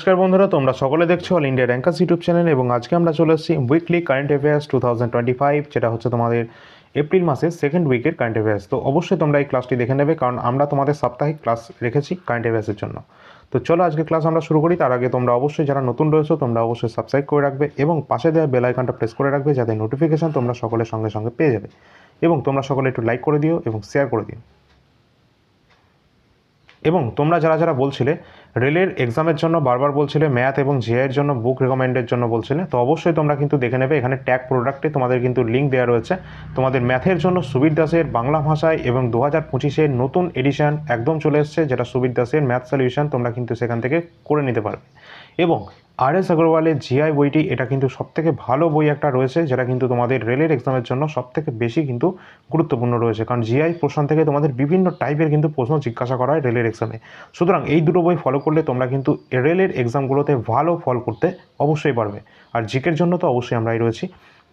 নমস্কার বন্ধুরা, তোমরা সকলে দেখছ all India rankers YouTube channel এবং আজকে আমরা চলে এসেছি weekly current affairs two thousand twenty five যেটা হচ্ছে তোমাদের এপ্রিল মাসের সেকেন্ড উইকের কারেন্ট অ্যাফেয়ার্স তো অবশ্যই তোমরা এই ক্লাসটি দেখে নেবে, কারণ আমরা তোমাদের সাপ্তাহিক ক্লাস রেখেছি কারেন্ট অ্যাফেয়ার্সের জন্য। তো চলো আজকে ক্লাস আমরা শুরু করি, তার আগে তোমরা অবশ্যই যারা নতুন রয়েছো, তোমরা অবশ্যই সাবস্ক্রাইব করে রাখবে এবং পাশে দেওয়া বেল আইকনটা প্রেস করে রাখবে, যাতে নোটিফিকেশান তোমরা সকলের সঙ্গে সঙ্গে পেয়ে যাবে। এবং তোমরা সকলে একটু লাইক করে দিও এবং শেয়ার করে দিও। এবং তোমরা যারা যারা বলছিলে, রেলের এক্সামের জন্য বারবার বলছিলে, ম্যাথ এবং জিআইয়ের জন্য, বুক রেকমেন্ডের জন্য বলছিলে, তো অবশ্যই তোমরা কিন্তু দেখে নেবে, এখানে ট্যাগ প্রোডাক্টে তোমাদের কিন্তু লিঙ্ক দেওয়া রয়েছে। তোমাদের ম্যাথের জন্য সুবীর দাসের বাংলা ভাষায় এবং দু হাজার পঁচিশের নতুন এডিশন একদম চলে এসছে, যেটা সুবীর দাসের ম্যাথ সলিউশন তোমরা কিন্তু সেখান থেকে করে নিতে পারবে। এবং আর এস আগরওয়ালের জিআই বইটি, এটা কিন্তু সবথেকে ভালো বই একটা রয়েছে, যেটা কিন্তু তোমাদের রেলের এক্সামের জন্য সবথেকে বেশি কিন্তু গুরুত্বপূর্ণ রয়েছে। কারণ জিআই প্রশ্ন থেকে তোমাদের বিভিন্ন টাইপের কিন্তু প্রশ্ন জিজ্ঞাসা করা হয় রেলের এক্সামে সুতরাং এই দুটো বই ফলো করলে তোমরা কিন্তু রেলের এক্সামগুলোতে ভালো ফল করতে অবশ্যই পারবে। আর জিকের জন্য তো অবশ্যই আমরাই রয়েছি।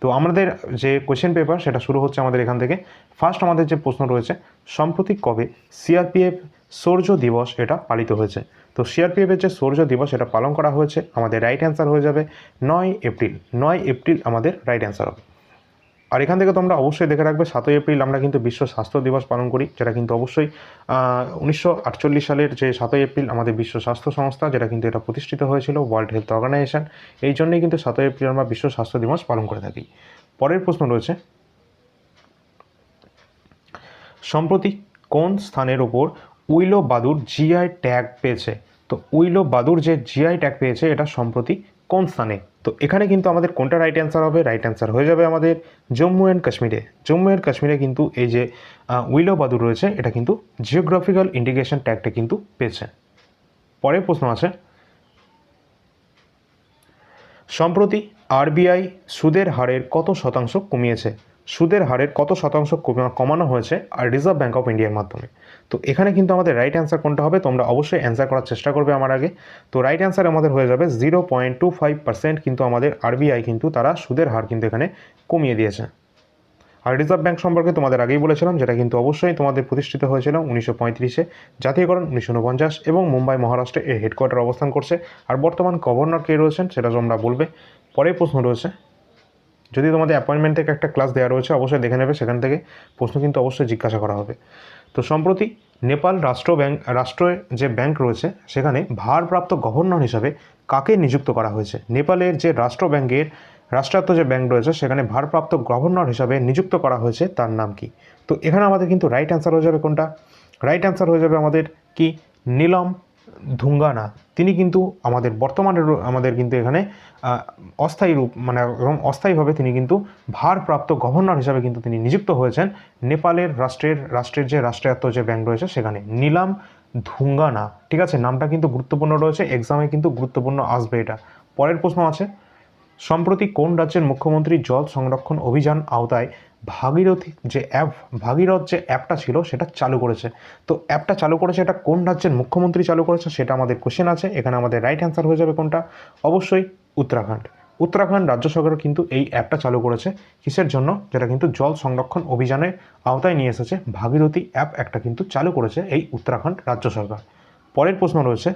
তো আমাদের যে কোয়েশ্চেন পেপার সেটা শুরু হচ্ছে আমাদের এখান থেকে। ফার্স্ট আমাদের যে প্রশ্ন রয়েছে সম্প্রতি কবে সিআরপিএফ সৌর্য দিবস এটা পালিত হয়েছে? তো সিআরপিএফের যে সৌর্য দিবস এটা পালন করা হয়েছে, আমাদের রাইট অ্যান্সার হয়ে যাবে নয় এপ্রিল। নয় এপ্রিল আমাদের রাইট অ্যান্সার হবে। আর এখান থেকে তোমরা অবশ্যই দেখে রাখবে, সাতই এপ্রিল আমরা কিন্তু বিশ্ব স্বাস্থ্য দিবস পালন করি, যেটা কিন্তু অবশ্যই উনিশশো আটচল্লিশ সালের যে সাতই এপ্রিল আমাদের বিশ্ব স্বাস্থ্য সংস্থা, যেটা কিন্তু এটা প্রতিষ্ঠিত হয়েছিল ওয়ার্ল্ড হেলথ অর্গানাইজেশন এই জন্যই কিন্তু সাতই এপ্রিল আমরা বিশ্ব স্বাস্থ্য দিবস পালন করে থাকি। পরের প্রশ্ন রয়েছে, সম্প্রতি কোন স্থানের ওপর উইলো বাদুর জিআই ট্যাগ পেয়েছে। তো উইলো বাদুর যে জিআই ট্যাগ পেয়েছে, এটা সম্প্রতি কোন স্থানে? তো এখানে কিন্তু আমাদের কোনটা রাইট অ্যান্সার হবে? রাইট অ্যান্সার হয়ে যাবে আমাদের জম্মু অ্যান্ড কাশ্মীরে। জম্মু অ্যান্ড কাশ্মীরে কিন্তু এই যে উইলো বাদুর রয়েছে, এটা কিন্তু জিওগ্রাফিক্যাল ইন্ডিকেশন ট্যাগটা কিন্তু পেয়েছে। পরের প্রশ্ন আছে। সম্প্রতি আরবিআই সুদের হারের কত শতাংশ কমিয়েছে? সুদের হারের কত শতাংশ কমানো হয়েছে আর রিজার্ভ ব্যাঙ্ক অফ ইন্ডিয়ার মাধ্যমে? তো এখানে কিন্তু আমাদের রাইট অ্যান্সার কোনটা হবে? তোমরা অবশ্যই অ্যান্সার করার চেষ্টা করবে আমার আগে। তো রাইট অ্যান্সার আমাদের হয়ে যাবে zero point two five percent কিন্তু আমাদের আরবিআই কিন্তু তারা সুদের হার কিন্তু এখানে কমিয়ে দিয়েছে। আর রিজার্ভ ব্যাঙ্ক সম্পর্কে তোমাদের আগেই বলেছিলাম, যেটা কিন্তু অবশ্যই তোমাদের প্রতিষ্ঠিত হয়েছিল উনিশশো পঁয়ত্রিশে জাতীয়করণ উনিশশো উনপঞ্চাশ এবং মুম্বাই মহারাষ্ট্রে এর হেডকোয়ার্টার অবস্থান করছে। আর বর্তমান গভর্নর কে রয়েছেন সেটা তোমরা বলবে। পরের প্রশ্ন রয়েছে যদি তোমাদের অ্যাপয়েন্টমেন্ট থেকে একটা ক্লাস দেওয়া রয়েছে, অবশ্যই দেখে নেবে, সেখান থেকে প্রশ্ন কিন্তু অবশ্যই জিজ্ঞাসা করা হবে। তো সম্প্রতি নেপাল রাষ্ট্র ব্যাংক রাষ্ট্রের যে ব্যাংক রয়েছে, সেখানে ভারপ্রাপ্ত গভর্নর হিসাবে কাকে নিযুক্ত করা হয়েছে? নেপালের যে রাষ্ট্র ব্যাংকের রাষ্ট্রায়ত্ত যে ব্যাংক রয়েছে, সেখানে ভারপ্রাপ্ত গভর্নর হিসাবে নিযুক্ত করা হয়েছে, তার নাম কি? তো এখানে আমাদের কিন্তু রাইট অ্যান্সার হয়ে যাবে কোনটা? রাইট অ্যান্সার হয়ে যাবে আমাদের কি? নীলম ধুঙ্গানা তিনি কিন্তু আমাদের বর্তমানে আমাদের কিন্তু এখানে অস্থায়ী রূপ মানে এবং অস্থায়ীভাবে তিনি কিন্তু ভারপ্রাপ্ত গভর্নর হিসাবে কিন্তু তিনি নিযুক্ত হয়েছেন। নেপালের রাষ্ট্রের রাষ্ট্রের যে রাষ্ট্রায়ত্ত যে ব্যাংক রয়েছে সেখানে। নীলাম ধুঙ্গানা ঠিক আছে, নামটা কিন্তু গুরুত্বপূর্ণ রয়েছে এক্সামে কিন্তু গুরুত্বপূর্ণ আসবে এটা। পরের প্রশ্ন আছে, সম্প্রতি কোন রাজ্যের মুখ্যমন্ত্রী জল সংরক্ষণ অভিযান আওতায় ভাগীরথী যে অ্যাপ, ভাগীরথ যে অ্যাপটা ছিল সেটা চালু করেছে। তো অ্যাপটা চালু করেছে, এটা কোন রাজ্যের মুখ্যমন্ত্রী চালু করেছে সেটা আমাদের কোশ্চেন আছে। এখানে আমাদের রাইট অ্যান্সার হয়ে যাবে কোনটা? অবশ্যই উত্তরাখণ্ড। উত্তরাখণ্ড রাজ্য সরকার কিন্তু এই অ্যাপটা চালু করেছে। কিসের জন্য? যেটা কিন্তু জল সংরক্ষণ অভিযানের আওতায় নিয়ে এসেছে। ভাগীরথী অ্যাপ একটা কিন্তু চালু করেছে এই উত্তরাখণ্ড রাজ্য সরকার পরের প্রশ্ন রয়েছে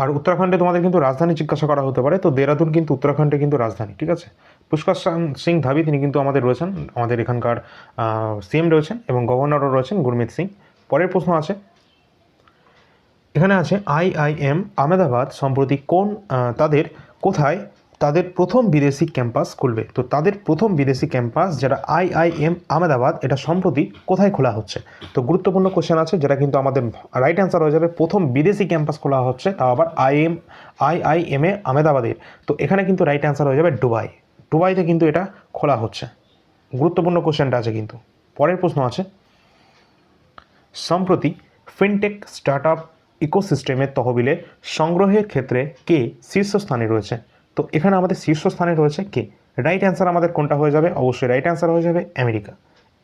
আর উত্তরাখণ্ডে তোমাদের কিন্তু রাজধানী জিজ্ঞাসা করা হতে পারে। তো দেরাদুন কিন্তু উত্তরাখণ্ডে কিন্তু রাজধানী, ঠিক আছে? পুষ্কর সিং ধাবি তিনি কিন্তু আমাদের রয়েছেন, আমাদের এখানকার সিএম রয়েছেন এবং গভর্নরও রয়েছেন গুরমিত সিং। পরের প্রশ্ন আছে। এখানে আছে আইআইএম আহমেদাবাদ সম্প্রতি কোন তাদের কোথায় তাদের প্রথম বিদেশি ক্যাম্পাস খুলবে। তো তাদের প্রথম বিদেশি ক্যাম্পাস যেটা আইআইএম আহমেদাবাদ, এটা সম্প্রতি কোথায় খোলা হচ্ছে? তো গুরুত্বপূর্ণ কোশ্চেন আছে, যেটা কিন্তু আমাদের রাইট অ্যান্সার হয়ে যাবে। প্রথম বিদেশি ক্যাম্পাস খোলা হচ্ছে, তাও আবার আইএম আইআইএম এ আহমেদাবাদের তো এখানে কিন্তু রাইট অ্যান্সার হয়ে যাবে দুবাই। দুবাইতে কিন্তু এটা খোলা হচ্ছে। গুরুত্বপূর্ণ কোশ্চেনটা আছে কিন্তু। পরের প্রশ্ন আছে। সম্প্রতি ফিনটেক স্টার্টআপ ইকোসিস্টেমের তহবিলে সংগ্রহের ক্ষেত্রে কে শীর্ষস্থানে রয়েছে? তো এখানে আমাদের শীর্ষস্থানে রয়েছে কে? রাইট অ্যান্সার আমাদের কোনটা হয়ে যাবে? অবশ্যই রাইট অ্যান্সার হয়ে যাবে আমেরিকা।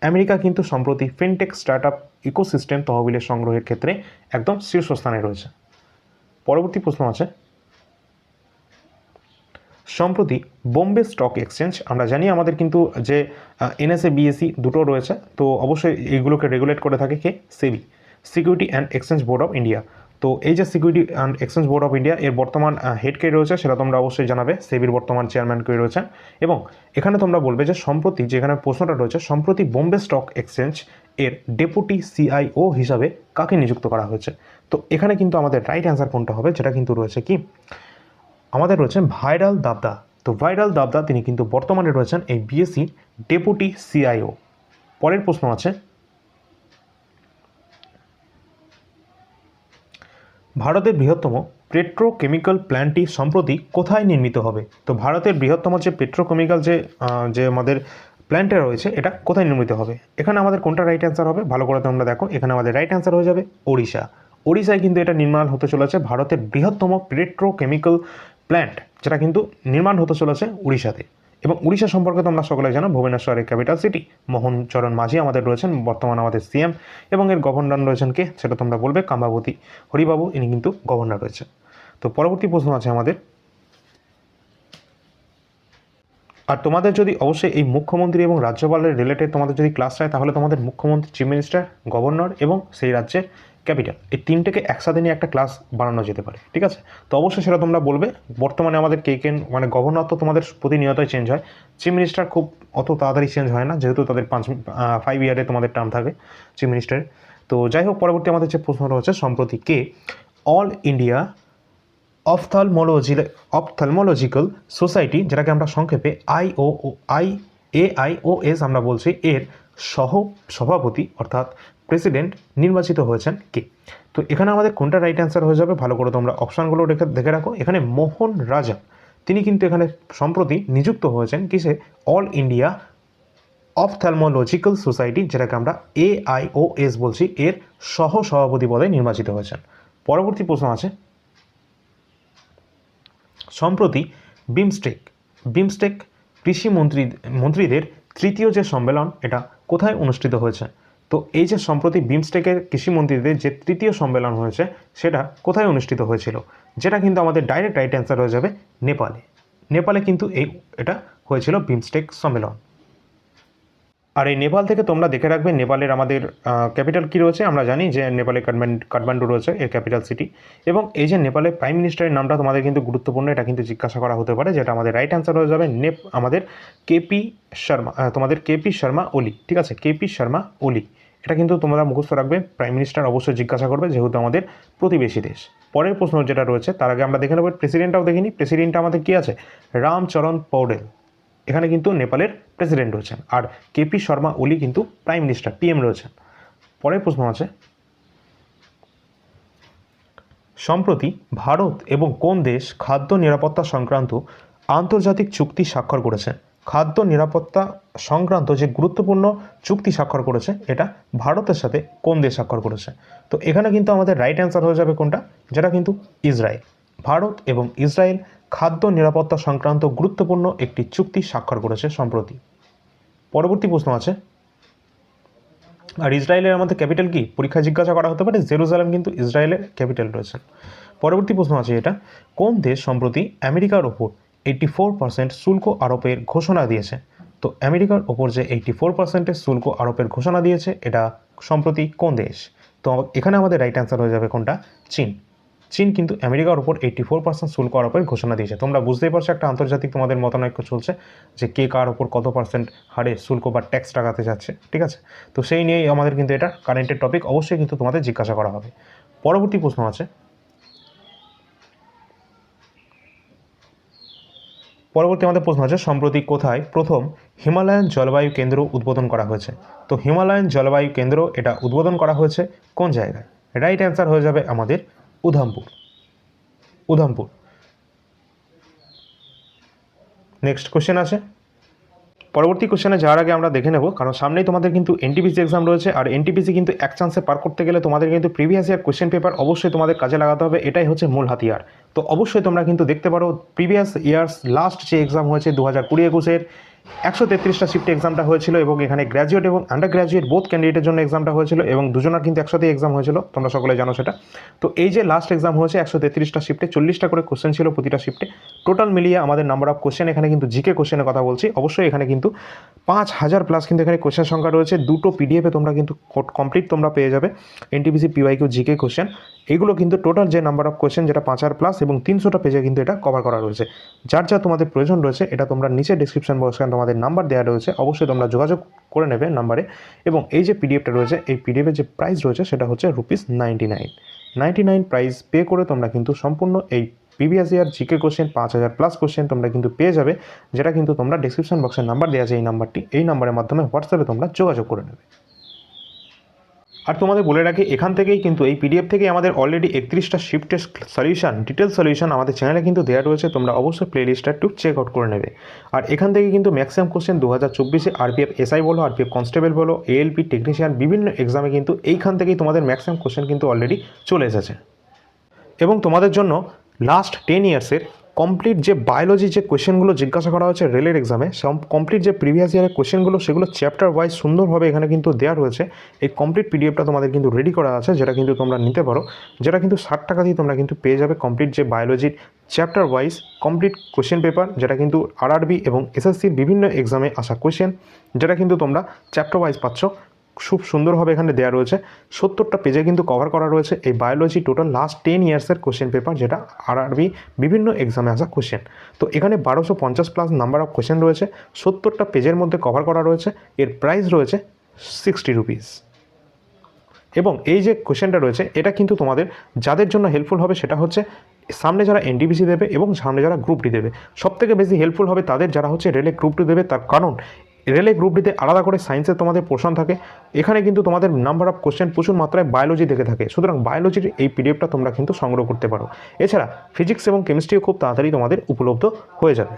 আমেরিকা কিন্তু সম্প্রতি ফিনটেক স্টার্টআপ ইকোসিস্টেম তহবিলের সংগ্রহের ক্ষেত্রে একদম শীর্ষস্থানে রয়েছে। পরবর্তী প্রশ্ন আছে। সম্প্রতি বোম্বে স্টক এক্সচেঞ্জ, আমরা জানি আমাদের কিন্তু যে এনএসএ বিএসসি দুটো রয়েছে, তো অবশ্যই এইগুলোকে রেগুলেট করে থাকে কে? SEBI security and exchange board of India তো এই যে security and exchange board of India এর বর্তমান হেড কে রয়েছে সেটা তোমরা অবশ্যই জানাবে। সেবির বর্তমান চেয়ারম্যান কে রয়েছেন। এবং এখানে তোমরা বলবে যে সম্প্রতি যেখানে প্রশ্নটা রয়েছে, সম্প্রতি বোম্বে স্টক এক্সচেঞ্জ এর ডেপুটি সিআইও হিসাবে কাকে নিযুক্ত করা হয়েছে? তো এখানে কিন্তু আমাদের রাইট অ্যান্সার কোনটা হবে যেটা কিন্তু রয়েছে কি? আমাদের রয়েছে ভাইরাল দাবদা তো ভাইরাল দাবদা তিনি কিন্তু বর্তমানে রয়েছেন এই বিএসসির ডেপুটি সিআইও পরের প্রশ্ন আছে ভারতের বৃহত্তম পেট্রোকেমিক্যাল প্ল্যান্টটি সম্প্রতি কোথায় নির্মিত হবে? তো ভারতের বৃহত্তম যে পেট্রোকেমিক্যাল যে যে আমাদের প্ল্যান্টটা রয়েছে, এটা কোথায় নির্মিত হবে? এখানে আমাদের কোনটা রাইট অ্যান্সার হবে? ভালো করে তোমরা দেখো। এখানে আমাদের রাইট অ্যান্সার হয়ে যাবে ওড়িশা। ওড়িশায় কিন্তু এটা নির্মাণ হতে চলেছে ভারতের বৃহত্তম পেট্রোকেমিক্যাল প্ল্যান্ট যেটা কিন্তু নির্মাণ হতে চলেছে উড়িষ্যাতে এবং উড়িষ্যা সম্পর্কে তোমরা সকলে জানো ভুবনেশ্বরের ক্যাপিটাল সিটি মোহন চরণ মাঝি আমাদের রয়েছেন, বর্তমান আমাদের সিএম এবং এর গভর্নর রয়েছেন কে, সেটা তোমরা বলবে কাম্বাবতী হরিবাবু, ইনি কিন্তু গভর্নর রয়েছে তো পরবর্তী প্রশ্ন আছে আমাদের। আর তোমাদের যদি অবশ্যই এই মুখ্যমন্ত্রী এবং রাজ্যপালের রিলেটেড তোমাদের যদি ক্লাস চায় তাহলে তোমাদের মুখ্যমন্ত্রী চিফ মিনিস্টার গভর্নর এবং সেই রাজ্যের ক্যাপিটাল। এই তিনটেকে একসাথে নিয়ে একটা ক্লাস বানানো যেতে পারে, ঠিক আছে? তো অবশ্যই সেটা তোমরা বলবে। বর্তমানে আমাদের কে কে মানে গভর্নর তো তোমাদের প্রতিনিয়তই চেঞ্জ হয়। চিফ মিনিস্টার খুব অত তাড়াতাড়ি চেঞ্জ হয় না, যেহেতু তাদের পাঁচ ফাইভ ইয়ারে তোমাদের টার্ম থাকে চিফ মিনিস্টারের তো যাই হোক, পরবর্তী আমাদের যে প্রশ্নটা হচ্ছে সম্প্রতি কে? All India ophthalmology ophthalmological society যেটাকে আমরা সংক্ষেপে IO I A I O S আমরা বলছি, এর সহ, সভাপতি, অর্থাৎ প্রেসিডেন্ট নির্বাচিত হয়েছেন কে? তো এখানে আমাদের কোনটা রাইট অ্যান্সার হয়ে যাবে ভালো করে তোমরা অপশানগুলো রেখে দেখে রাখো। এখানে মোহন রাজা, তিনি কিন্তু এখানে সম্প্রতি নিযুক্ত হয়েছেন কিসে অল ইন্ডিয়া অপথ্যালমোলজিক্যাল সোসাইটি যেটাকে আমরা এআইওএস বলছি, এর সহ সভাপতি পদে নির্বাচিত হয়েছেন। পরবর্তী প্রশ্ন আছে। সম্প্রতি বিমস্টেক বিমস্টেক কৃষি মন্ত্রী, মন্ত্রীদের তৃতীয় যে সম্মেলন, এটা কোথায় অনুষ্ঠিত হয়েছে? তো এই যে সম্প্রতি বিমস্টেকের কৃষি মন্ত্রীদের যে তৃতীয় সম্মেলন হয়েছে, সেটা কোথায় অনুষ্ঠিত হয়েছিল? যেটা কিন্তু আমাদের ডাইরেক্ট রাইট অ্যান্সার হয়ে যাবে নেপালে। নেপালে কিন্তু এই, এটা হয়েছিল বিমস্টেক সম্মেলন। আর এই নেপাল থেকে তোমরা দেখে রাখবে, নেপালের আমাদের ক্যাপিটাল কী রয়েছে, আমরা জানি যে নেপালে কাঠমান্ড রয়েছে, এর ক্যাপিটাল সিটি এবং এই যে নেপালের প্রাইম মিনিস্টারের নামটা তোমাদের কিন্তু গুরুত্বপূর্ণ, এটা কিন্তু জিজ্ঞাসা করা হতে পারে, যেটা আমাদের রাইট অ্যান্সার হয়ে যাবে নেপ, আমাদের কেপি শর্মা তোমাদের কেপি শর্মা ওলি, ঠিক আছে? কেপি শর্মা ওলি। এটা কিন্তু তোমরা মুখস্থ রাখবে প্রাইম মিনিস্টার অবশ্যই জিজ্ঞাসা করবে যেহেতু আমাদের প্রতিবেশী দেশ। পরের প্রশ্ন যেটা রয়েছে, তার আগে আমরা দেখে নেব প্রেসিডেন্টটাও দেখিনি প্রেসিডেন্ট আমাদের কী আছে? রামচরণ পৌডেল। এখানে কিন্তু নেপালের প্রেসিডেন্ট রয়েছেন। আর কেপি শর্মা ওলি কিন্তু প্রাইম মিনিস্টার পিএম রয়েছেন। পরের প্রশ্ন আছে, সম্প্রতি ভারত এবং কোন দেশ খাদ্য নিরাপত্তা সংক্রান্ত আন্তর্জাতিক চুক্তি স্বাক্ষর করেছে? খাদ্য নিরাপত্তা সংক্রান্ত যে গুরুত্বপূর্ণ চুক্তি স্বাক্ষর করেছে, এটা ভারতের সাথে কোন দেশ স্বাক্ষর করেছে? তো এখানে কিন্তু আমাদের রাইট অ্যান্সার হয়ে যাবে কোনটা? যেটা কিন্তু ইসরায়েল। ভারত এবং ইসরায়েল খাদ্য নিরাপত্তা সংক্রান্ত গুরুত্বপূর্ণ একটি চুক্তি স্বাক্ষর করেছে সম্প্রতি। পরবর্তী প্রশ্ন আছে। আর ইসরায়েলের আমাদের ক্যাপিটাল কি? পরীক্ষা জিজ্ঞাসা করা হতে পারে, জেরুজালেম কিন্তু ইসরায়েলের ক্যাপিটাল রয়েছে। পরবর্তী প্রশ্ন আছে এটা। কোন দেশ সম্প্রতি আমেরিকার ওপর এইটি ফোর পার্সেন্ট শুল্ক আরোপের ঘোষণা দিয়েছে। তো আমেরিকার ওপর যে এইটি ফোর পার্সেন্টের শুল্ক আরোপের ঘোষণা দিয়েছে, এটা সম্প্রতি কোন দেশ? তো এখানে আমাদের রাইট অ্যান্সার হয়ে যাবে কোনটা? চীন। চীন কিন্তু আমেরিকার উপর এইটি ফোর পার্সেন্ট শুল্ক আরোপের ঘোষণা দিয়েছে। তোমরা বুঝতেই পারছ একটা আন্তর্জাতিক তোমাদের মতানৈক্য চলছে যে কে কার ওপর কত পার্সেন্ট হারে শুল্ক বা ট্যাক্স টাকাতে যাচ্ছে, ঠিক আছে? তো সেই নিয়েই আমাদের কিন্তু এটা কারেন্টের টপিক অবশ্যই কিন্তু তোমাদের জিজ্ঞাসা করা হবে। পরবর্তী প্রশ্ন আছে পরবর্তী আমাদের প্রশ্ন আছে, সম্প্রতি কোথায় প্রথম হিমালয়ান জলবায়ু কেন্দ্র উদ্বোধন করা হয়েছে? তো হিমালয়ান জলবায়ু কেন্দ্র এটা উদ্বোধন করা হয়েছে কোন জায়গায়? রাইট অ্যান্সার হয়ে যাবে আমাদের উধামপুর। উধামপুর। নেক্সট কোশ্চেন আছে। পরবর্তী কোশ্চেনে যাওয়ার আগে আমরা দেখে নেব, কারণ সামনেই তোমাদের কিন্তু এনটিপিসি এক্সাম রয়েছে, আর এনটিপিসি কিন্তু এক চান্সে পার করতে গেলে তোমাদের কিন্তু প্রিভিয়াস ইয়ার কোশ্চেন পেপার অবশ্যই তোমাদের কাজে লাগাতে হবে, এটাই হচ্ছে মূল হাতিয়ার। তো অবশ্যই তোমরা কিন্তু দেখতে পারো প্রিভিয়াস ইয়ার্স লাস্ট যে এক্সাম হয়েছে দু হাজার কুড়ি একুশের একশো তেত্রিশটা শিফটে এক্সামটা হয়েছিল এবং এখানে গ্র্যাজুয়েট এবং আন্ডার গ্র্যাজুয়েট বোথ ক্যান্ডিডেটের জন্য এক্সামটা হয়েছিল এবং দুজনের কিন্তু একসাথেই এক্সাম হয়েছিল, তোমরা সকলে জানো সেটা। তো এই যে লাস্ট এক্সাম হয়েছে, একশো তেত্রিশটা শিফটে চল্লিশটা করে কোশ্চেন ছিল প্রতিটা শিফটে টোটাল মিলিয়ে আমাদের নাম্বার অফ কোশ্চেন এখানে কিন্তু জিকে কোশ্চেনের কথা বলছি। অবশ্যই এখানে কিন্তু পাঁচ হাজার প্লাস কিন্তু এখানে কোশ্চেন সংখ্যা রয়েছে। দুটো পিডিএফে তোমরা কিন্তু কমপ্লিট তোমরা পেয়ে যাবে। এনটিপিসি পিওয়াইকিউ জিকে কোশ্চেন এগুলো কিন্তু টোটাল যে নাম্বার অফ কোয়েশ্চেন যেটা পাঁচ হাজার প্লাস এবং তিনশোটা পেজে কিন্তু এটা কভার করা রয়েছে। যার যা তোমাদের প্রয়োজন রয়েছে, এটা তোমরা নিচে ডিসক্রিপশন বক্সে তোমাদের নাম্বার দেওয়া রয়েছে, অবশ্যই তোমরা যোগাযোগ করে নেবে নাম্বারে এবং এই যে পিডিএফটা রয়েছে, এই পিডিএফের যে প্রাইস রয়েছে, সেটা হচ্ছে rupees ninety nine ninety nine price pay করে তোমরা কিন্তু সম্পূর্ণ এই প্রিভিয়াস ইয়ার জিকে কোশ্চেন পাঁচ হাজার প্লাস কোশ্চেন তোমরা কিন্তু পেয়ে যাবে, যেটা কিন্তু তোমরা ডিসক্রিপশন বক্সের নাম্বার দেওয়া আছে এই নাম্বারটি এই নাম্বারের মাধ্যমে হোয়াটসঅ্যাপে তোমরা যোগাযোগ করে নেবে। আর তোমাদের বলে রাখি, এখান থেকেই কিন্তু এই পিডিএফ থেকে আমাদের অলরেডি একত্রিশটা শিফটের সলিউশন ডিটেল সলিউশন আমাদের চ্যানেলে কিন্তু দেওয়া রয়েছে। তোমরা অবশ্যই প্লে লিস্টটা একটু চেক আউট করে নেবে। আর এখান থেকে কিন্তু ম্যাক্সিমাম কোশ্চেন দু হাজার চব্বিশে আরপিএফ এসআই বলো আরপিএফ কনস্টেবল বলো এএলপি টেকনিশিয়ান বিভিন্ন এক্সামে কিন্তু এইখান থেকেই তোমাদের ম্যাক্সিমাম কোশ্চেন কিন্তু অলরেডি চলে এসেছে। এবং তোমাদের জন্য লাস্ট টেন ইয়ার্সের কমপ্লিট যে বায়োলজি যে কোয়েশ্চেনগুলো জিজ্ঞাসা করা হয়েছে রেলের এক্সামে কমপ্লিট যে প্রিভিয়াস ইয়ারের কোয়েশ্চেনগুলো সেগুলো চ্যাপ্টার ওয়াইজ সুন্দরভাবে এখানে কিন্তু দেওয়া রয়েছে। এই কমপ্লিট পিডিএফটা তোমাদের কিন্তু রেডি করা আছে, যেটা কিন্তু তোমরা নিতে পারো। যেটা কিন্তু ষাট টাকা দিয়ে তোমরা কিন্তু পেয়ে যাবে কমপ্লিট যে বায়োলজির chapter wise complete question paper যেটা কিন্তু আরআরবি এবং এসএসসির বিভিন্ন এক্সামে আসা কোয়েশ্চেন যেটা কিন্তু তোমরা চ্যাপ্টার ওয়াইজ পাচ্ছ। খুব সুন্দরভাবে এখানে দেওয়া রয়েছে। সত্তরটা পেজে কিন্তু কভার করা রয়েছে। এই বায়োলজি টোটাল লাস্ট টেন ইয়ার্সের কোশ্চেন পেপার যেটা আরআরবি বিভিন্ন এক্সামে আসা কোশ্চেন তো এখানে বারোশো পঞ্চাশ প্লাস নাম্বার অফ কোশ্চেন রয়েছে। সত্তরটা পেজের মধ্যে কভার করা রয়েছে। এর প্রাইস রয়েছে সিক্সটি রুপিস এবং এই যে কোশ্চেনটা রয়েছে, এটা কিন্তু তোমাদের যাদের জন্য হেল্পফুল হবে, সেটা হচ্ছে সামনে যারা এনডিবিসি দেবে এবং সামনে যারা গ্রুপ ডি দেবে। সব থেকে বেশি হেল্পফুল হবে তাদের যারা হচ্ছে রেলে গ্রুপ ডি দেবে, তার কারণ রেলে গ্রুপ ডিতে আলাদা করে সায়েন্সের তোমাদের পোর্শন থাকে। এখানে কিন্তু তোমাদের নাম্বার অফ কোশ্চেন প্রচুর মাত্রায় বায়োলজি দেখে থাকে। সুতরাং বায়োলজির এই পিডিএফটা তোমরা কিন্তু সংগ্রহ করতে পারো। এছাড়া ফিজিক্স এবং কেমিস্ট্রিও খুব তাড়াতাড়ি তোমাদের উপলব্ধ হয়ে যাবে।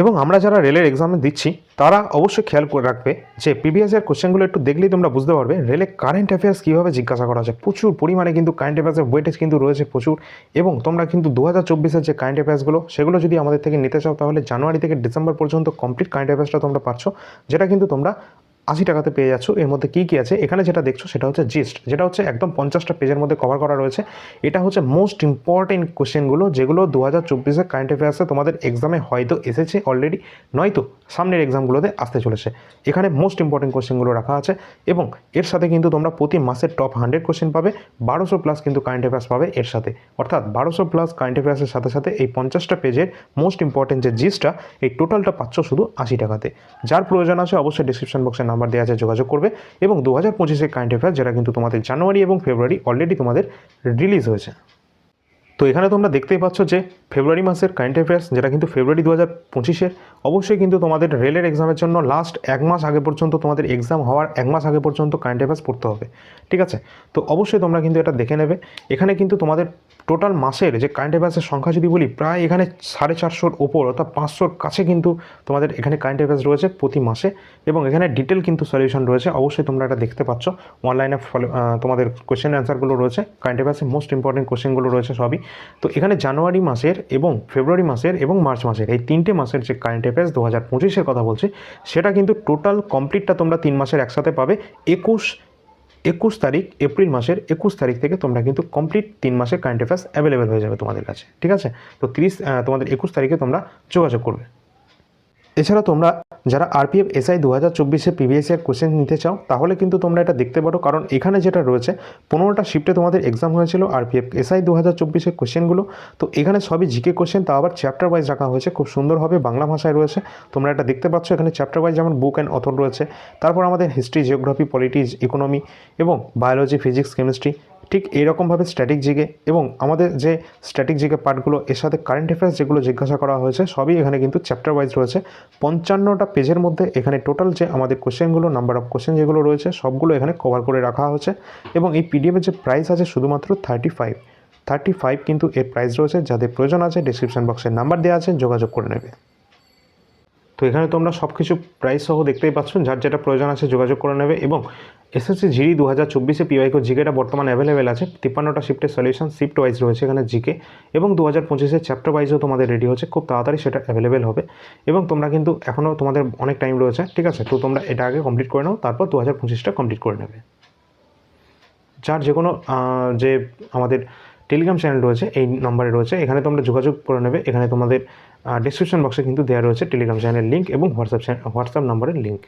এবং আমরা যারা রেলের এক্সামে দিচ্ছি, তারা অবশ্যই খেয়াল করে রাখবে যে প্রিভিয়াস ইয়ার কোশ্চেনগুলো একটু দেখলেই তোমরা বুঝতে পারবে রেলে কারেন্ট অ্যাফেয়ার্স কীভাবে জিজ্ঞাসা করা হচ্ছে। প্রচুর পরিমাণে কিন্তু কারেন্ট অ্যাফেয়ার্সের ওয়েটেজ কিন্তু রয়েছে প্রচুর এবং তোমরা কিন্তু দু হাজার চব্বিশের যে কারেন্ট অ্যাফেয়ার্সগুলো সেগুলো যদি আমাদের থেকে নিতে চাও, তাহলে জানুয়ারি থেকে ডিসেম্বর পর্যন্ত কমপ্লিট কারেন্ট অ্যাফেয়ার্সটা তোমরা পাচ্ছ, যেটা কিন্তু তোমরা আশি টাকাতে পেয়ে যাচ্ছ। এর মধ্যে কী কী আছে? এখানে যেটা দেখছ সেটা হচ্ছে জিস্ট যেটা হচ্ছে একদম পঞ্চাশটা পেজের মধ্যে কভার করা রয়েছে। এটা হচ্ছে মোস্ট ইম্পর্টেন্ট কোশ্চেনগুলো যেগুলো দু হাজার চব্বিশে কারেন্ট অ্যাফেয়ার্সে তোমাদের এক্সামে হয়তো এসেছে অলরেডি নয়তো সামনের এক্সামগুলোতে আসতে চলেছে। এখানে মোস্ট ইম্পর্টেন্ট কোশ্চেনগুলো রাখা আছে এবং এর সাথে কিন্তু তোমরা প্রতি মাসের টপ হান্ড্রেড কোশ্চেন পাবে, বারোশো প্লাস কিন্তু কারেন্ট অ্যাফেয়ার্স পাবে এর সাথে। অর্থাৎ বারোশো প্লাস কারেন্ট অ্যাফেয়ার্সের সাথে সাথে এই পঞ্চাশটা পেজের মোস্ট ইম্পর্টেন্ট যে জিস্টটা এই টোটালটা পাচ্ছ শুধু আশি টাকাতে। যার প্রয়োজন আছে অবশ্যই ডিসক্রিপশন বক্সে নাম্বার দেওয়া আছে, যোগাযোগ করবে। এবং দু হাজার পঁচিশের কারেন্ট অ্যাফেয়ার্স যেটা কিন্তু তোমাদের জানুয়ারি এবং ফেব্রুয়ারি অলরেডি তোমাদের রিলিজ হয়েছে। তো এখানে তোমরা দেখতেই পাচ্ছ যে ফেব্রুয়ারি মাসের কারেন্ট অ্যাফেয়ার্স যেটা কিন্তু ফেব্রুয়ারি দু হাজার পঁচিশের, অবশ্যই কিন্তু তোমাদের রেলের এক্সামের জন্য লাস্ট এক মাস আগে পর্যন্ত তোমাদের এক্সাম হওয়ার এক মাস আগে পর্যন্ত কারেন্ট অ্যাফেয়ার্স পড়তে হবে, ঠিক আছে? তো অবশ্যই তোমরা কিন্তু এটা দেখে নেবে। এখানে কিন্তু তোমাদের টোটাল মাসের যে কারেন্ট অ্যাফেয়ার্সের সংখ্যা যদি বলি, প্রায় এখানে সাড়ে চারশোর ওপর অর্থাৎ পাঁচশোর কাছে কিন্তু তোমাদের এখানে কারেন্ট অ্যাফেয়ার্স রয়েছে প্রতি মাসে এবং এখানে ডিটেল কিন্তু সলিউশন রয়েছে। অবশ্যই তোমরা এটা দেখতে পাচ্ছ। অনলাইনে ফলো তোমাদের কোশ্চেন অ্যান্সারগুলো রয়েছে। কারেন্ট অ্যাফেয়ার্সের মোস্ট ইম্পর্টেন্ট কোশ্চেনগুলো রয়েছে সবই। তো এখানে জানুয়ারি মাসের এবং ফেব্রুয়ারি মাসের এবং মার্চ মাসের এই তিনটে মাসের যে কারেন্ট অ্যাফেয়ার্স দু হাজার পঁচিশের কথা বলছে, সেটা কিন্তু টোটাল কমপ্লিটটা তোমরা তিন মাসের একসাথে পাবে। একুশ একুশ তারিখ, এপ্রিল মাসের একুশ তারিখ থেকে তোমরা কিন্তু কমপ্লিট তিন মাসের কারেন্ট অ্যাফেয়ার্স অ্যাভেলেবেল হয়ে যাবে তোমাদের কাছে। ঠিক আছে? তো তিরিশ তোমাদের একুশ তারিখে তোমরা যোগাযোগ করবে। এছাড়া তোমরা যারা আরপিএফ এসআই দু হাজার চব্বিশে ইয়ার কোশ্চেন নিতে চাও, তাহলে কিন্তু তোমরা এটা দেখতে পারো। কারণ এখানে যেটা রয়েছে, পনেরোটা শিফটে তোমাদের এক্সাম হয়েছিল আরপিএফ এসআই দু হাজার চব্বিশের কোশ্চেনগুলো তো এখানে সবই জিকে কোশ্চেন তা আবার চ্যাপ্টার ওয়াইজ রাখা হয়েছে। খুব সুন্দরভাবে বাংলা ভাষায় রয়েছে। তোমরা এটা দেখতে পাচ্ছ, এখানে চ্যাপ্টার ওয়াইজ যেমন বুক অ্যান্ড অথর রয়েছে। তারপর আমাদের হিস্ট্রি জিওগ্রাফি পলিটিক্স ইকোনমি এবং বায়োলজি ফিজিক্স কেমিস্ট্রি ঠিক এইরকমভাবে স্ট্যাটিক জিকে এবং আমাদের যে স্ট্যাটিক জিকে পার্টগুলো, এর সাথে কারেন্ট অ্যাফেয়ার্স যেগুলো জিজ্ঞাসা করা হয়েছে, সবই এখানে কিন্তু চ্যাপ্টার ওয়াইজ রয়েছে। পঞ্চান্নটা পেজের মধ্যে এখানে টোটাল যে আমাদের কোশ্চেনগুলো নাম্বার অফ কোশ্চেন যেগুলো রয়েছে, সবগুলো এখানে কভার করে রাখা হয়েছে এবং এই পিডিএফের যে প্রাইস আছে শুধুমাত্র থার্টি ফাইভ থার্টি ফাইভ কিন্তু এর প্রাইস রয়েছে, যাদের প্রয়োজন আছে ডিসক্রিপশন বক্সের নাম্বার দেওয়া আছে, যোগাযোগ করে নেবে। তো এখানে তোমরা সব কিছু প্রাইস সহ দেখতেই পাচ্ছ, যার যেটা প্রয়োজন আছে যোগাযোগ করে নেবে এবং এসএসসি জিডি দু হাজার চব্বিশে পিওয়াইকো জিকেটা বর্তমানে অ্যাভেলেবেল আছে। তিপ্পান্নটা শিফটের সলিউশন শিফট ওয়াইজ রয়েছে এখানে জিকে এবং দু হাজার পঁচিশে চ্যাপ্টার ওয়াইজও তোমাদের রেডি হচ্ছে, খুব তাড়াতাড়ি সেটা অ্যাভেলেবেল হবে এবং তোমরা কিন্তু এখনও তোমাদের অনেক টাইম রয়েছে, ঠিক আছে? তো তোমরা এটা আগে কমপ্লিট করে নাও, তারপর দু হাজার পঁচিশটা কমপ্লিট করে নেবে। যার যে কোনো যে আমাদের টেলিগ্রাম চ্যানেল রয়েছে, এই নম্বরে রয়েছে, এখানে তোমরা যোগাযোগ করে নেবে, এখানে তোমাদের ডিসক্রিপশন বক্সে কিন্তু দেওয়া রয়েছে টেলিগ্রাম চ্যানেলের লিঙ্ক এবং হোয়াটসঅ্যাপ হোয়াটসঅ্যাপ নম্বরের লিঙ্ক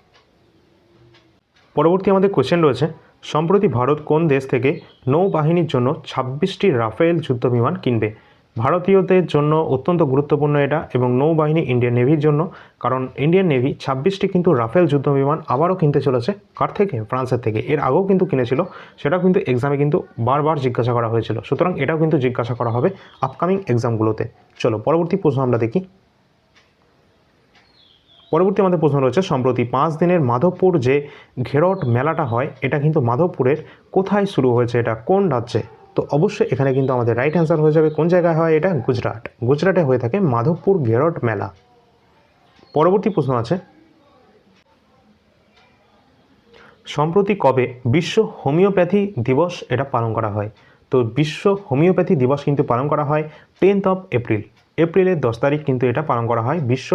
পরবর্তী আমাদের কোশ্চেন রয়েছে, সম্প্রতি ভারত কোন দেশ থেকে নৌবাহিনীর জন্য ছাব্বিশটি রাফেল যুদ্ধ বিমান কিনবে? ভারতীয়দের জন্য অত্যন্ত গুরুত্বপূর্ণ এটা এবং নৌবাহিনী ইন্ডিয়ান নেভির জন্য, কারণ ইন্ডিয়ান নেভি ছাব্বিশটি কিন্তু রাফেল যুদ্ধ বিমান আবারও কিনতে চলেছে। কার থেকে? ফ্রান্সের থেকে। এর আগেও কিন্তু কিনেছিল। সেটাও কিন্তু এক্সামে কিন্তু বারবার জিজ্ঞাসা করা হয়েছিল। সুতরাং এটাও কিন্তু জিজ্ঞাসা করা হবে আপকামিং এক্সামগুলোতে চলো, পরবর্তী প্রশ্ন আমরা দেখি। পরবর্তী আমাদের প্রশ্ন রয়েছে, সম্প্রতি পাঁচ দিনের মাধবপুর যে ঘেরট মেলাটা হয়, এটা কিন্তু মাধবপুরের কোথায় শুরু হয়েছে? এটা কোন রাজ্যে? তো অবশ্যই এখানে কিন্তু আমাদের রাইট অ্যান্সার হয়ে যাবে। কোন জায়গায় হয় এটা? গুজরাট। গুজরাটে হয়ে থাকে মাধবপুর ঘেরট মেলা। পরবর্তী প্রশ্ন আছে। সম্প্রতি কবে বিশ্ব হোমিওপ্যাথি দিবস এটা পালন করা হয়? তো বিশ্ব হোমিওপ্যাথি দিবস কিন্তু পালন করা হয় টেন্থ অফ এপ্রিল এপ্রিলের দশ তারিখ কিন্তু এটা পালন করা হয় বিশ্ব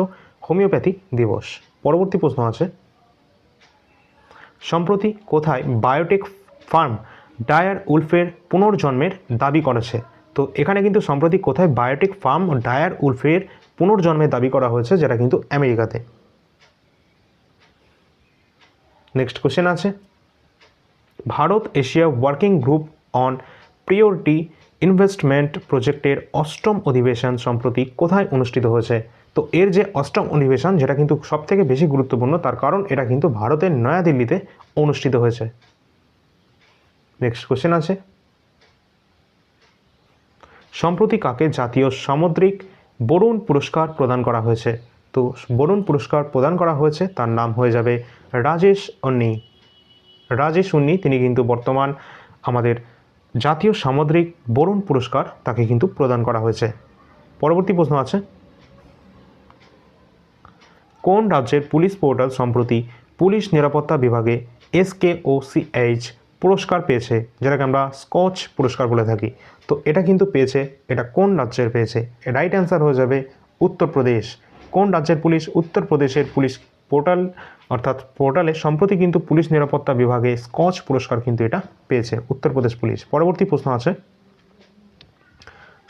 হোমিওপ্যাথি দিবস। পরবর্তী প্রশ্ন আছে। সম্প্রতি কোথায় বায়োটেক ফার্ম ডায়ার উলফের পুনর্জন্মের দাবি করেছে। তো এখানে কিন্তু সম্প্রতি কোথায় বায়োটেক ফার্ম ডায়ার উলফের পুনর্জন্মের দাবি করা হয়েছে, যেটা কিন্তু আমেরিকাতে। নেক্সট কোশ্চেন আছে। Bharat Asia working group on priority investment প্রজেক্টের অষ্টম অধিবেশন সম্প্রতি কোথায় অনুষ্ঠিত হয়েছে? তো এর যে অষ্টম অধিবেশন, যেটা কিন্তু সবথেকে বেশি গুরুত্বপূর্ণ, তার কারণ এটা কিন্তু ভারতের নয়াদিল্লিতে অনুষ্ঠিত হয়েছে। নেক্সট কোশ্চেন আছে। সম্প্রতি কাকে জাতীয় সামুদ্রিক বরুণ পুরস্কার প্রদান করা হয়েছে? তো বরুণ পুরস্কার প্রদান করা হয়েছে, তার নাম হয়ে যাবে রাজেশ অন্নি। রাজেশ উন্নি তিনি কিন্তু বর্তমান আমাদের জাতীয় সামুদ্রিক বরুণ পুরস্কার তাকে কিন্তু প্রদান করা হয়েছে। পরবর্তী প্রশ্ন আছে। কোন রাজ্যের পুলিশ পোর্টাল সম্প্রতি পুলিশ নিরাপত্তা বিভাগে এসকেওসিএইচ পুরস্কার পেয়েছে, যেটাকে আমরা স্কচ পুরস্কার বলে থাকি। তো এটা কিন্তু পেয়েছে, এটা কোন রাজ্যের পেয়েছে? রাইট অ্যান্সার হয়ে যাবে উত্তরপ্রদেশ। কোন রাজ্যের পুলিশ? উত্তরপ্রদেশের পুলিশ পোর্টাল, অর্থাৎ পোর্টালে সম্প্রতি কিন্তু পুলিশ নিরাপত্তা বিভাগে স্কচ পুরস্কার কিন্তু এটা পেয়েছে, উত্তরপ্রদেশ পুলিশ। পরবর্তী প্রশ্ন আছে।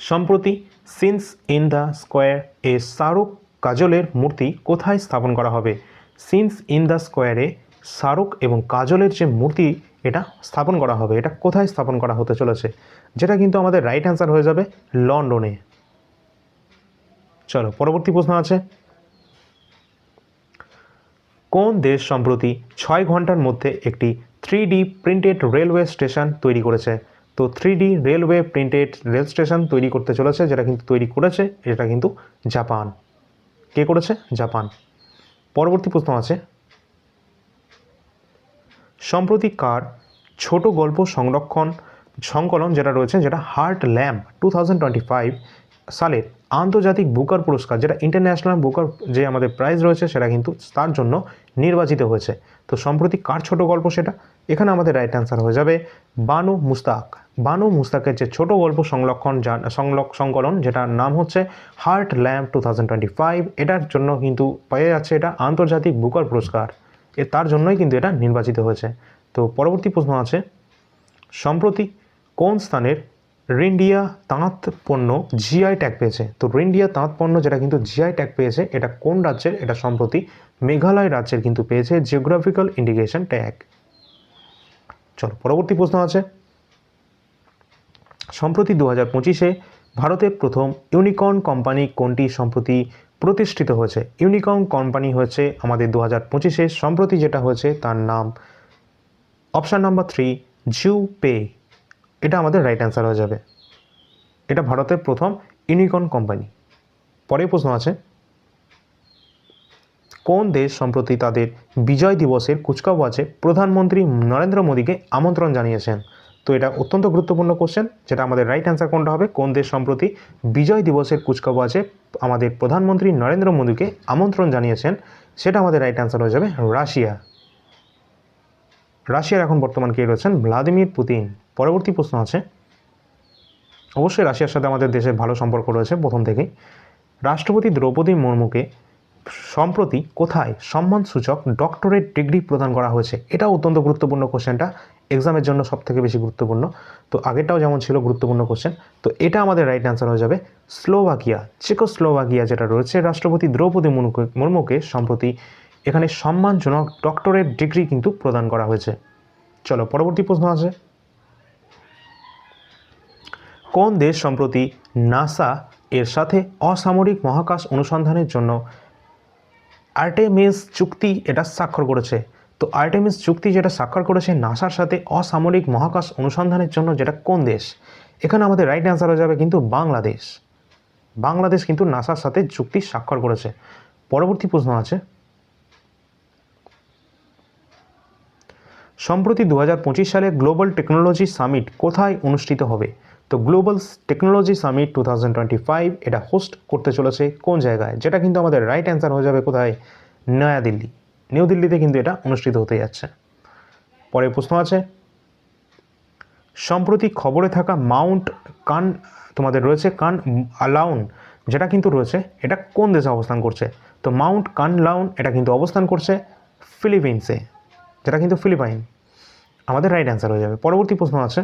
সম্প্রতি সিন্স ইন দ্য স্কোয়ার এ শাহরুখ কাজলের মূর্তি কোথায় স্থাপন করা হবে? সিন্স ইন দ্য স্কোয়ারে শাহরুখ এবং কাজলের যে মূর্তি এটা স্থাপন করা হবে, এটা কোথায় স্থাপন করা হতে চলেছে? যেটা কিন্তু আমাদের রাইট অ্যান্সার হয়ে যাবে লন্ডনে। চলো, পরবর্তী প্রশ্ন আছে। কোন দেশ সম্প্রতি ছয় ঘণ্টার মধ্যে একটি three D printed railway station তৈরি করেছে? তো three D railway printed rail station তৈরি করতে চলেছে, যেটা কিন্তু তৈরি করেছে, এটা কিন্তু জাপান। কে করেছে? জাপান। পরবর্তী প্রশ্ন আছে। সম্প্রতি কার ছোট গল্প সংরক্ষণ সংকলন যেটা রয়েছে, যেটা heart lamp two thousand twenty five সালের আন্তর্জাতিক বুকার পুরস্কার, যেটা ইন্টারন্যাশনাল বুকার যে আমাদের প্রাইজ রয়েছে, সেটা কিন্তু তার জন্য নির্বাচিত হয়েছে। তো সম্প্রতি কার ছোট গল্প সেটা? এখানে আমাদের রাইট অ্যান্সার হয়ে যাবে বানু মুস্তাক। বানু মুস্তাকের যে ছোট গল্প সংরক্ষণ সংলক, সংকলন, যেটার নাম হচ্ছে heart lamp two thousand twenty five এটার জন্য কিন্তু পেয়ে যাচ্ছে এটা আন্তর্জাতিক বুকার পুরস্কার। এ তার জন্যই কিন্তু এটা নির্বাচিত হয়েছে। তো পরবর্তী প্রশ্ন আছে, সম্প্রতি কোন স্থানের রিন্ডিয়া তাঁত পণ্য জিআই ট্যাগ পেয়েছে? তো রিন্ডিয়া তাঁত পণ্য যেটা কিন্তু জিআই ট্যাগ পেয়েছে, এটা কোন রাজ্যের? এটা সম্প্রতি মেঘালয় রাজ্যের কিন্তু পেয়েছে জিওগ্রাফিক্যাল ইন্ডিকেশন ট্যাগ চলো, পরবর্তী প্রশ্ন আছে, সম্প্রতি দু হাজার পঁচিশে ভারতের প্রথম ইউনিকর্ন কোম্পানি কোনটি? সম্প্রতি প্রতিষ্ঠিত হয়েছে। ইউনিকর্ন কোম্পানি হয়েছে আমাদের দু হাজার পঁচিশে, সম্প্রতি যেটা হয়েছে তার নাম অপশান নাম্বার থ্রি জিউ পে এটা আমাদের রাইট অ্যান্সার হয়ে যাবে। এটা ভারতের প্রথম ইউনিকর্ন কোম্পানি পরে প্রশ্ন আছে, কোন দেশ সম্প্রতি তাদের বিজয় দিবসের কুচকাওয়াজে প্রধানমন্ত্রী নরেন্দ্র মোদীকে আমন্ত্রণ জানিয়েছেন? তো এটা অত্যন্ত গুরুত্বপূর্ণ কোশ্চেন যেটা আমাদের রাইট অ্যান্সার কোনটা হবে? কোন দেশ সম্প্রতি বিজয় দিবসের কুচকাওয়াজে আমাদের প্রধানমন্ত্রী নরেন্দ্র মোদীকে আমন্ত্রণ জানিয়েছেন? সেটা আমাদের রাইট অ্যান্সার হয়ে যাবে রাশিয়া। রাশিয়ার এখন বর্তমান কে রয়েছেন? Vladimir Putin. পরবর্তী প্রশ্ন আছে। অবশ্যই রাশিয়ার সাথে আমাদের দেশের ভালো সম্পর্ক রয়েছে প্রথম থেকেই। রাষ্ট্রপতি দ্রৌপদী মুর্মুকে সম্প্রতি কোথায় সম্মানসূচক ডক্টরেট ডিগ্রি প্রদান করা হয়েছে? এটা অত্যন্ত গুরুত্বপূর্ণ কোশ্চেনটা এক্সামের জন্য সবথেকে বেশি গুরুত্বপূর্ণ। তো আগেরটাও যেমন ছিল গুরুত্বপূর্ণ কোশ্চেন তো এটা আমাদের রাইট অ্যান্সার হয়ে যাবে স্লোভাকিয়া, চেকোস্লোভাকিয়া যেটা রয়েছে, রাষ্ট্রপতি দ্রৌপদী মুর্মুকে মুর্মুকে সম্প্রতি এখানে সম্মানজনক ডক্টরেট ডিগ্রি কিন্তু প্রদান করা হয়েছে। চলো পরবর্তী প্রশ্ন আছে কোন দেশ সম্প্রতি নাসা এর সাথে অসামরিক মহাকাশ অনুসন্ধানের জন্য আর্টেমিস চুক্তি এটা স্বাক্ষর করেছে? তো আর্টেমিস চুক্তি যেটা স্বাক্ষর করেছে নাসার সাথে অসামরিক মহাকাশ অনুসন্ধানের জন্য যেটা কোন দেশ? এখানে আমাদের রাইট অ্যান্সার হয়ে যাবে কিন্তু বাংলাদেশ। বাংলাদেশ কিন্তু নাসার সাথে চুক্তি স্বাক্ষর করেছে। পরবর্তী প্রশ্ন আছে। সম্প্রতি দু হাজার পঁচিশ সালে গ্লোবাল টেকনোলজি সামিট কোথায় অনুষ্ঠিত হবে? তো গ্লোবাল টেকনোলজি সামিট টু এটা হোস্ট করতে চলেছে কোন জায়গায়? যেটা কিন্তু আমাদের রাইট অ্যান্সার হয়ে যাবে কোথায়? নয়াদিল্লি। নিউ দিল্লিতে কিন্তু এটা অনুষ্ঠিত হতে যাচ্ছে। পরের প্রশ্ন আছে, সম্প্রতি খবরে থাকা মাউন্ট কান তোমাদের রয়েছে, কান আলাউন যেটা কিন্তু রয়েছে, এটা কোন দেশে অবস্থান করছে? তো মাউন্ট কান লাউন এটা কিন্তু অবস্থান করছে ফিলিপিন্সে যেটা কিন্তু ফিলিপাইন। আমাদের রাইট অ্যান্সার হয়ে যাবে। পরবর্তী প্রশ্ন আছে,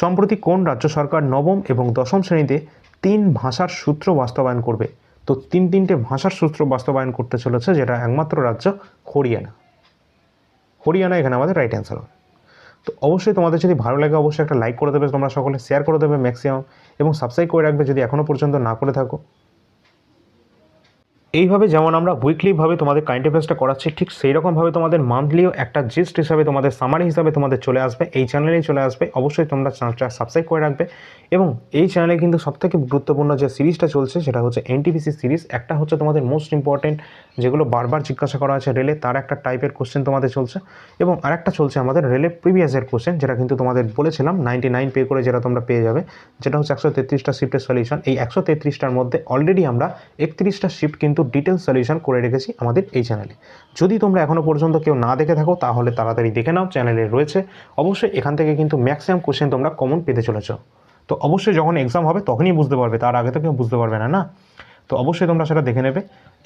সম্প্রতি কোন রাজ্য সরকার নবম এবং দশম শ্রেণীতে তিন ভাষার সূত্র বাস্তবায়ন করবে? তো তিন তিনটে ভাষার সূত্র বাস্তবায়ন করতে চলেছে, যেটা একমাত্র রাজ্য হরিয়ানা। হরিয়ানা এখানে আমাদের রাইট অ্যান্সার হবে। তো অবশ্যই তোমাদের যদি ভালো লাগে, অবশ্যই একটা লাইক করে দেবে, তোমরা সকলে শেয়ার করে দেবে ম্যাক্সিমাম এবং সাবস্ক্রাইব করে রাখবে যদি এখনও পর্যন্ত না করে থাকো। এইভাবে যেমন আমরা উইকলিভাবে তোমাদের কারেন্ট অ্যাফেয়ার্সটা করাচ্ছি, ঠিক সেই রকমভাবে তোমাদের মান্থলিও একটা জিস্ট হিসাবে তোমাদের সামারি হিসাবে তোমাদের চলে আসবে, এই চ্যানেলেই চলে আসবে, অবশ্যই তোমরা চ্যানেলটা সাবস্ক্রাইব করে রাখবে এবং এই চ্যানেলে কিন্তু সবথেকে গুরুত্বপূর্ণ যে সিরিজটা চলছে সেটা হচ্ছে এনটিপিসি সিরিজ, একটা হচ্ছে তোমাদের মোস্ট ইম্পর্টেন্ট যেগুলো বারবার জিজ্ঞাসা করা আছে রেলে তার একটা টাইপের কোশ্চেন তোমাদের চলছে এবং আরেকটা চলছে আমাদের রেলে প্রিভিয়াসের কোশ্চেন যেটা কিন্তু তোমাদের বলেছিলাম নাইনটি নাইন পে করে যেটা তোমরা পেয়ে যাবে, যেটা হচ্ছে একশো তেত্রিশটা শিফটের সলিউশন এই একশো তেত্রিশটার মধ্যে অলরেডি আমরা একত্রিশটা শিফট কিন্তু ডিটেল সলিউশন করে রেখেছি আমাদের এই চ্যানেলে যদি তোমরা এখনও পর্যন্ত কেউ না দেখে থাকো, তাহলে তাড়াতাড়ি দেখে নাও চ্যানেলে রয়েছে। অবশ্যই এখান থেকে কিন্তু ম্যাক্সিমাম কোশ্চেন তোমরা কমন পেতে চলেছ। তো অবশ্যই যখন এক্সাম হবে, তখনই বুঝতে পারবে, তার আগে তো কেউ বুঝতে পারবে না না? তো অবশ্যই তোমরা সেটা দেখে নেবে।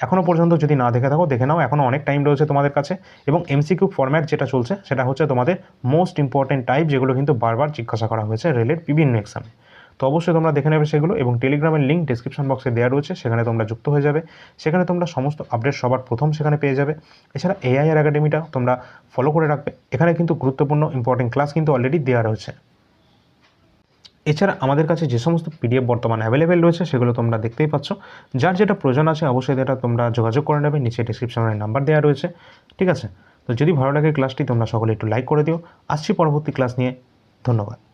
এখনও পর্যন্ত যদি না দেখে থাকো, দেখে নাও এখনও অনেক টাইম রয়েছে তোমাদের কাছে। এবং এমসিকিউ ফরম্যাট যেটা চলছে, সেটা হচ্ছে তোমাদের মোস্ট ইম্পর্টেন্ট টাইপ যেগুলো কিন্তু বারবার জিজ্ঞাসা করা হয়েছে রেলের বিভিন্ন এক্সামে তো অবশ্যই তোমরা দেখে নেবে সেগুলো এবং টেলিগ্রামের লিঙ্ক ডিসক্রিপশন বক্সে দেওয়া রয়েছে, সেখানে তোমরা যুক্ত হয়ে যাবে। সেখানে তোমরা সমস্ত আপডেট সবার প্রথম সেখানে পেয়ে যাবে। এছাড়া এআইআর একাডেমিটা তোমরা ফলো করে রাখবে। এখানে কিন্তু গুরুত্বপূর্ণ ইম্পর্টেন্ট ক্লাস কিন্তু অলরেডি দেওয়া রয়েছে। এছাড়া আমাদের কাছে যে সমস্ত পিডিএফ বর্তমানে অ্যাভেলেবেল রয়েছে, সেগুলো তোমরা দেখতেই পাচ্ছ। যার যেটা প্রয়োজন আছে, অবশ্যই এটা তোমরা যোগাযোগ করে নেবে। নিচে ডিসক্রিপশনের নাম্বার দেওয়া রয়েছে। ঠিক আছে? তো যদি ভালো লাগে ক্লাসটি তোমরা সকলে একটু লাইক করে দিও। আসছি পরবর্তী ক্লাস নিয়ে। ধন্যবাদ।